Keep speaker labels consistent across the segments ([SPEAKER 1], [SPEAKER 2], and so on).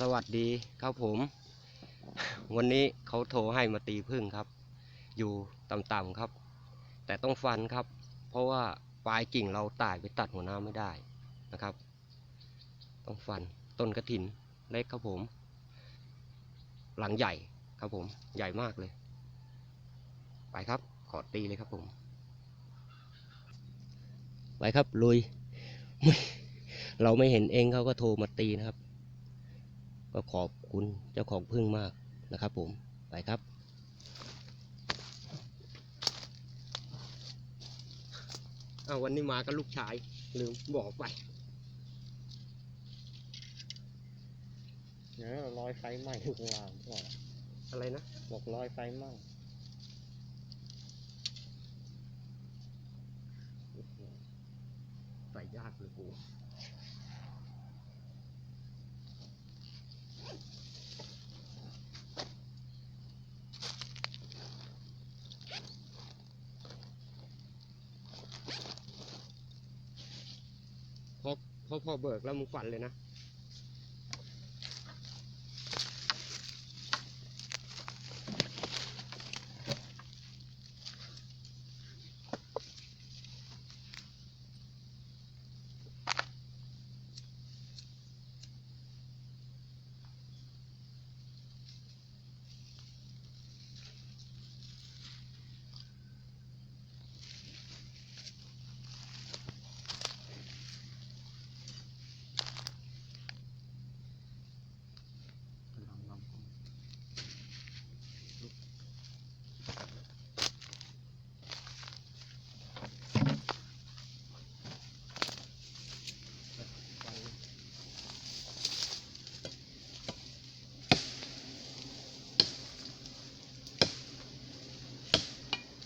[SPEAKER 1] สวัสดีครับผม วันนี้เขาโทรให้มาตีพึ่งครับ อยู่ต่ำๆครับ แต่ต้องฟันครับ เพราะว่าปลายกิ่งเราตายไปตัดหัวหน้าไม่ได้นะครับ ต้องฟันต้นกระถินเล็กครับผม หลังใหญ่ครับผมใหญ่มากเลย ไปครับขอตีเลยครับผม ไปครับลุย เราไม่เห็นเองเขาก็โทรมาตีนะครับ ก็ขอบคุณเจ้าของพึ่งมากนะครับผม ไปครับ เอาวันนี้มากับลูกชายลืมบอกไป
[SPEAKER 2] เดี๋ยวรอยไฟไหม้อยู่ข้างล่างบอก
[SPEAKER 1] อะไรนะ
[SPEAKER 2] บอกรอยไฟไหม้โอ้โห
[SPEAKER 1] ใส่ยากเลยกู พอพอพอเบิกแล้วมึงฝันเลยนะ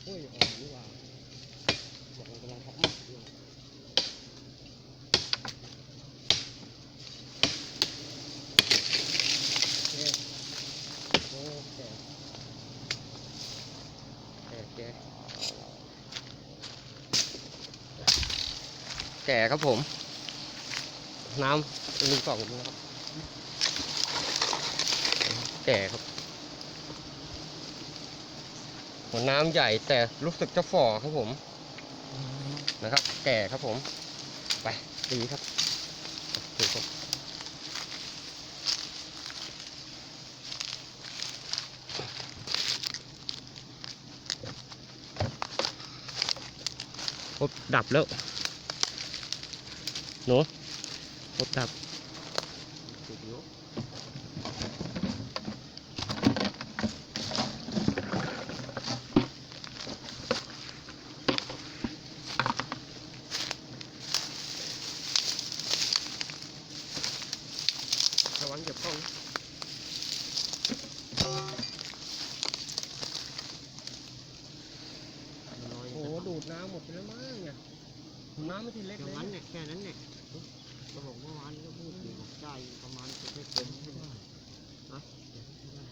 [SPEAKER 2] โอ้ยอ่อนนี่หว่าบอกมันกำลังทับหมักอยู่โอเคโอ้แก่
[SPEAKER 1] แก่แก่แก่ครับผม น้ำหนึ่งสองนะครับ แก่ครับ หัวน้ำใหญ่แต่รู้สึกจะฝ่อครับผม นะครับ แก่ครับผม ไปตีครับตีครับดับแล้ว หนูพบดับ
[SPEAKER 2] ติดอยู่
[SPEAKER 1] ระวังเก็บกล้อง
[SPEAKER 2] รอย
[SPEAKER 1] โอ้โหดูดน้ำหมดไปแล้วมั้งเนี่ย น้ำไม่ทีเล็ก
[SPEAKER 2] แค่
[SPEAKER 1] เลย
[SPEAKER 2] นั้น
[SPEAKER 1] นะ
[SPEAKER 2] เนี่ยแค่นั้นเนี่ยก็บอกเมื่อวานก็พูดอยู่บอกได้ประมาณจะไม่เต็มไม่ได้นะไม่ได้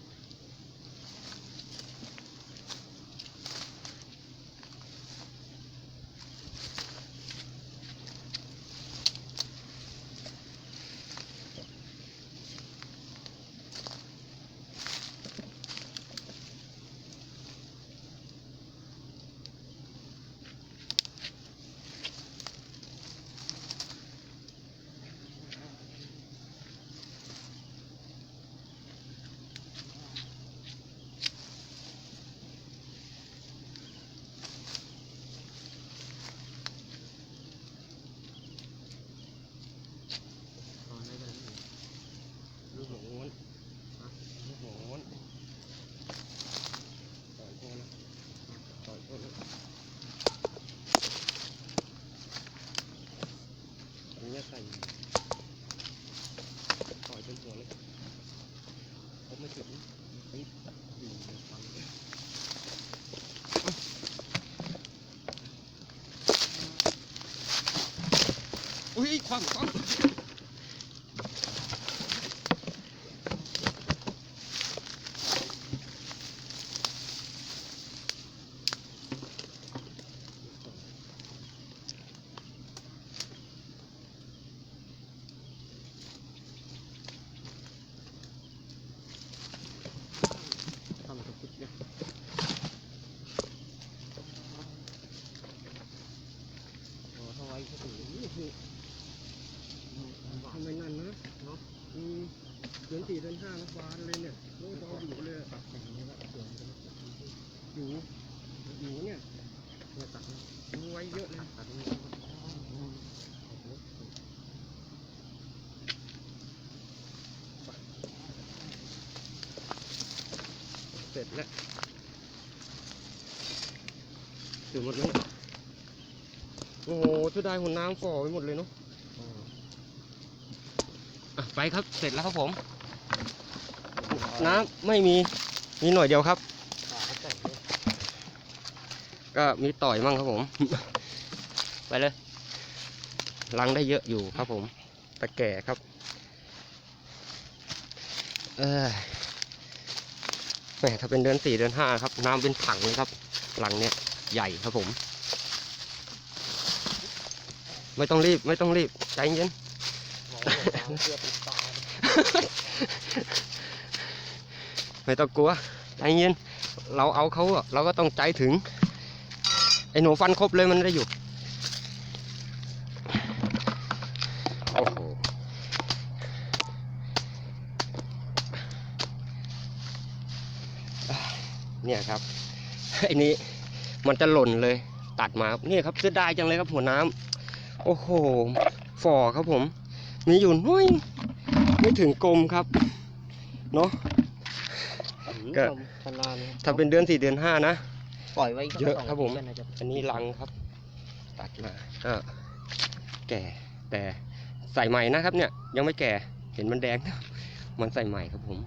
[SPEAKER 2] ตอนนั้นก็นั่นเอง
[SPEAKER 1] ลูกหมูม้วนฮะลูกหมูม้วนต่อยโคนนะต่อยโคนนะอันนี้ใส่ต่อยเป็นหัวเลย ผมไม่ถึงติดอยู่ในฟันอุ้ยความความ
[SPEAKER 2] เดือนสี่เดือนห้านะบานเลยเนี่ยโอ้ยเราอยู่เลยตัดแต่งนี้ละสวยอยู่อยู่เนี่ยเนี่ยตัดดูไว้เยอะเลยตัดนี้เสร็จแล้วถึงหมดแล้วโอ้โหจะได้หุ่นน้ำฝ่อไปหมดเลยเนาะ
[SPEAKER 1] อะไปครับ เสร็จแล้วครับผม น้ำไม่มีมีหน่อยเดียวครับ ก็มีต่อยมั่งครับผม ไปเลยลังได้เยอะอยู่ครับผมตะแก่ครับ เออแหมถ้าเป็นเดือนสี่เดือนห้าครับ น้ำเป็นถังเลยครับหลังเนี้ยใหญ่ครับผม ไม่ต้องรีบไม่ต้องรีบใจเย็น ไม่ต้องกลัวใจเย็นเราเอาเขาอะเราก็ต้องใจถึง ไอ้หนูฟันครบเลยมันได้อยู่โอ้โหเนี่ยครับไอ้นี้มันจะหล่นเลยตัดมาครับเนี่ยครับเสียดายจังเลยครับหัวน้ำโอ้โหฝ่อครับผม มีอยู่น้อยไม่ถึงกลมครับเนาะ ก็
[SPEAKER 2] ชนาน
[SPEAKER 1] ถ้าเป็นเดือนสี่เดือนห้านะ
[SPEAKER 2] ปล่อยไว้
[SPEAKER 1] เยอะครับผม
[SPEAKER 2] สงาทิตย์ก็น่าจะ
[SPEAKER 1] อันนี้ลังครับ ตัดมาก็แก่แต่ใส่ใหม่นะครับ เนี่ย ยังไม่แก่เห็นมันแดง มันใส่ใหม่ครับผม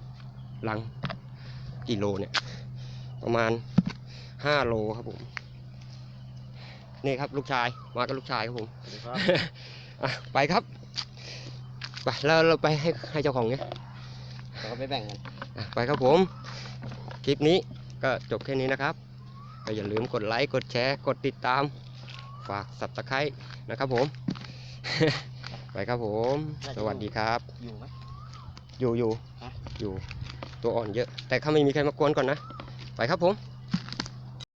[SPEAKER 1] ลังกี่โลเนี่ย ประมาณห้าโลครับผม นี่ครับลูกชายมากับลูกชายครับผม
[SPEAKER 2] สวัสดีครับ
[SPEAKER 1] อะไปครับไปแล้วเราไปให้ให้เจ้าของเนี่ย
[SPEAKER 2] เราก็ไปแบ่งกัน
[SPEAKER 1] อะไปครับผม คลิปนี้ก็จบแค่นี้นะครับก็อย่าลืมกดไลค์กดแชร์กดติดตาม ฝากสับตะไคร้นะครับผม ไปครับผม สวัสดีครับ
[SPEAKER 2] อยู่ไหม
[SPEAKER 1] อยู่อยู่
[SPEAKER 2] ฮะ
[SPEAKER 1] อยู่ ตัวอ่อนเยอะ แต่ถ้าไม่มีใครมากวนก่อนนะ ไปครับผม